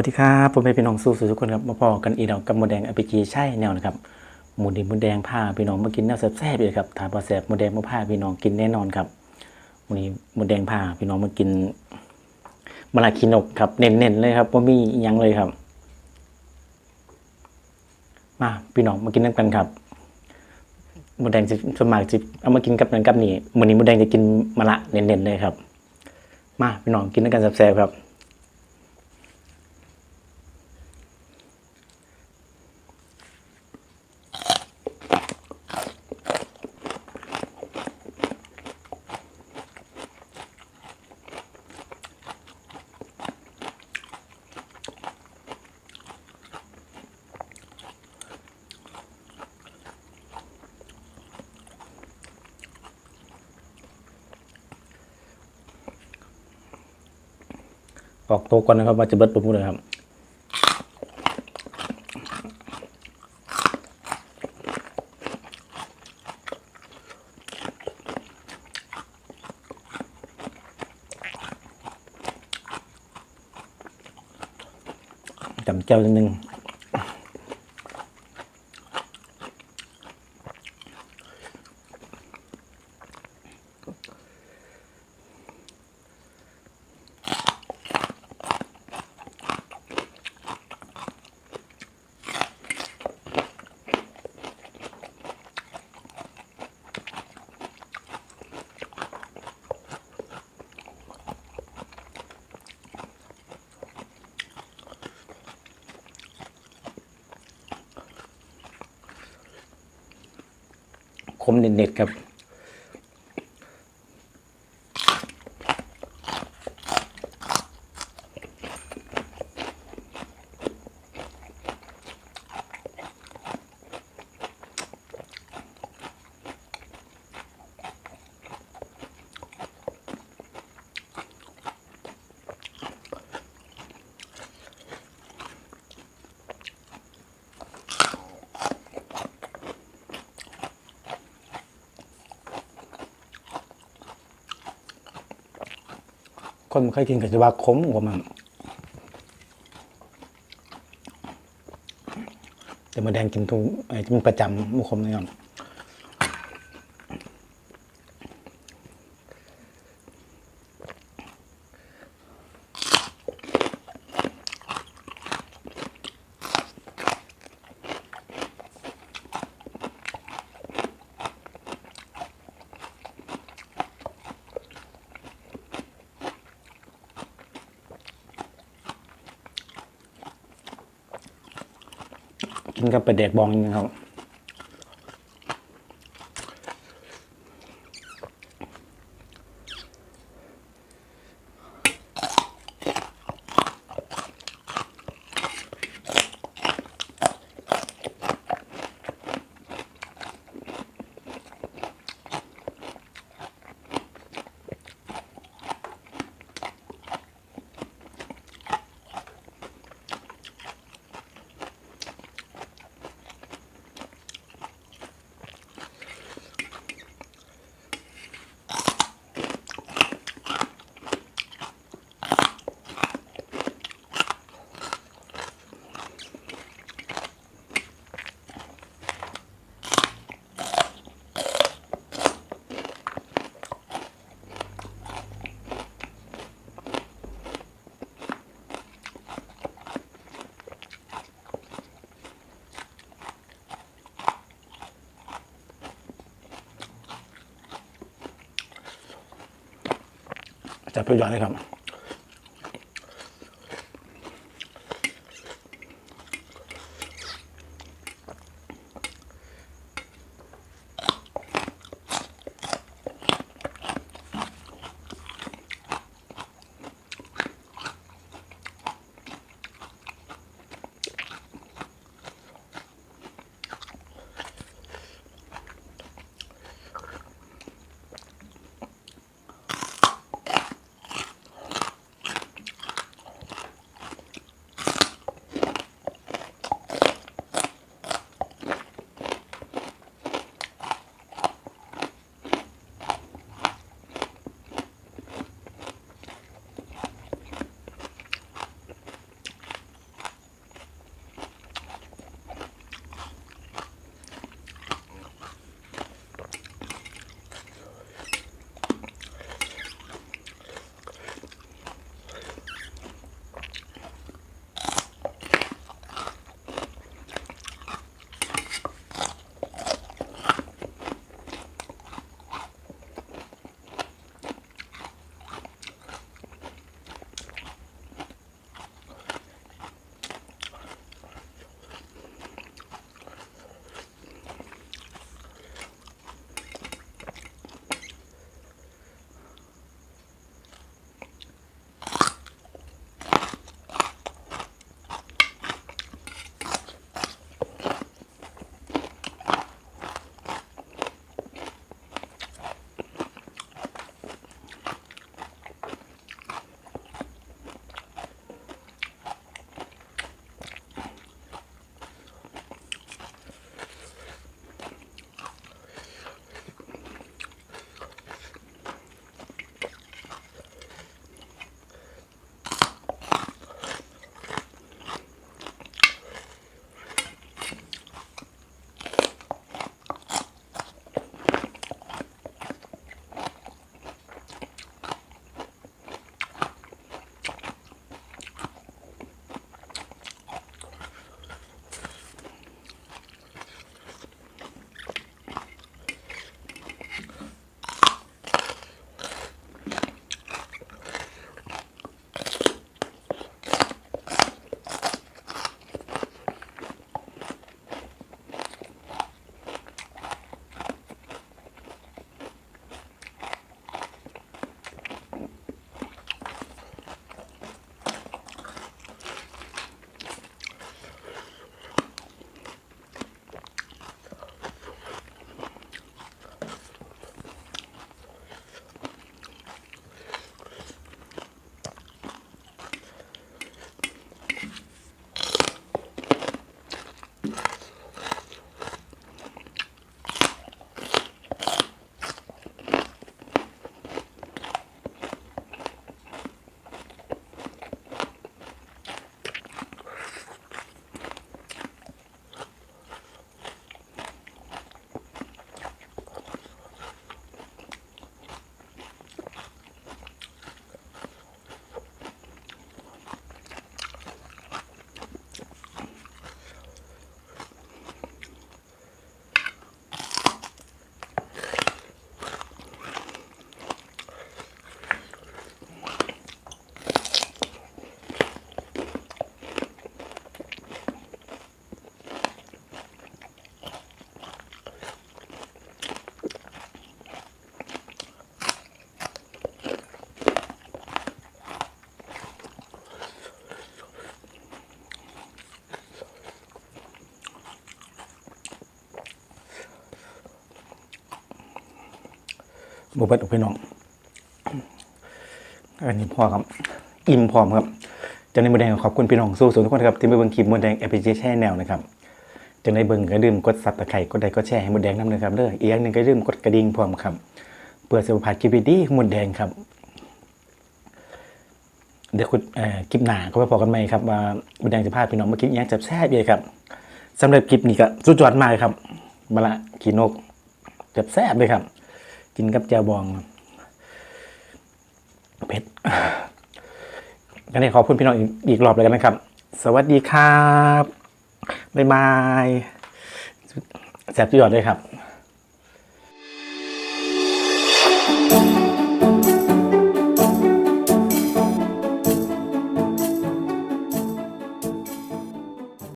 วัสดีครับ ผมเป็นพี่น้องสู้สู่ทุกคนครับ มาพอกันอีกแล้วกับหมูแดงอ p จีใช่แนวนะครับหมูดิหมูแดงผ้าพี่น้องมากินแนวแซ่บๆเลยครับถามพอแซ่บหมูแดงมาผ้าพี่น้องกินแน่นอนครับวันนี้หมูแดงผ้าพี่น้องมากินมะลาคินกครับเน้นๆเลยครับว่ามียังเลยครับ มาพี่น้องมากินน้ำกันครับหมูแดงจะสมัครจะเอามากินกับนั้นกับนี่วันนี้หมูแดงจะกินมะละเน้นๆเลยครับ มาพี่น้องกินน้ำกันแซ่บๆครับ ออกตัวก่อนนะครับมาจะเบิดปุ๊บเลยครับจำเจ้านิดนึง ผมเน็ตๆครับ คนมันเคยกินก็จะว่าขมกว่ามันแต่มาแดงกินทุกไอ้มันประจำมุขมนะครั กินกับปลาแดกบองนะครับ จับไป บเบิดอกพี่น้อง อันนี้พ่อครับ อิ่มพร้อมครับจังในมดแดงขอบคุณพี่น้องสู้สุดทุกคนครับที่มาเบิ่งคลิปมดแดงแอปพลิเคชันแนวนะครับจังในเบิ่งก็อย่าลืมกดซับตะไคร้กดไลค์กดแชร์ให้มดแดงนำเลยครับเด้ออีกอย่างหนึ่งก็อย่าลืมกดกระดิ่งพร้อมครับเพื่อสิบผ่านคลิปดีๆของมแดงครับเดี๋ยวคุณเอ่อคลิปหนาก็ไปพอกันใหมครับว่ามดแดงจะพาพี่น้องมากินอหย่างแซ่บเลยครับสำหรับคลิปนี้ก็สุดยอดมากเลยครับมาละขี่นกแซ่บเลยครับ กินกับแจวบองเผ็ดกันนี้ขอพูดพี่น้องอีกอีกรอบเลยกันนะครับ สวัสดีครับ บ๊ายบายแซ่บยอดเลยครับ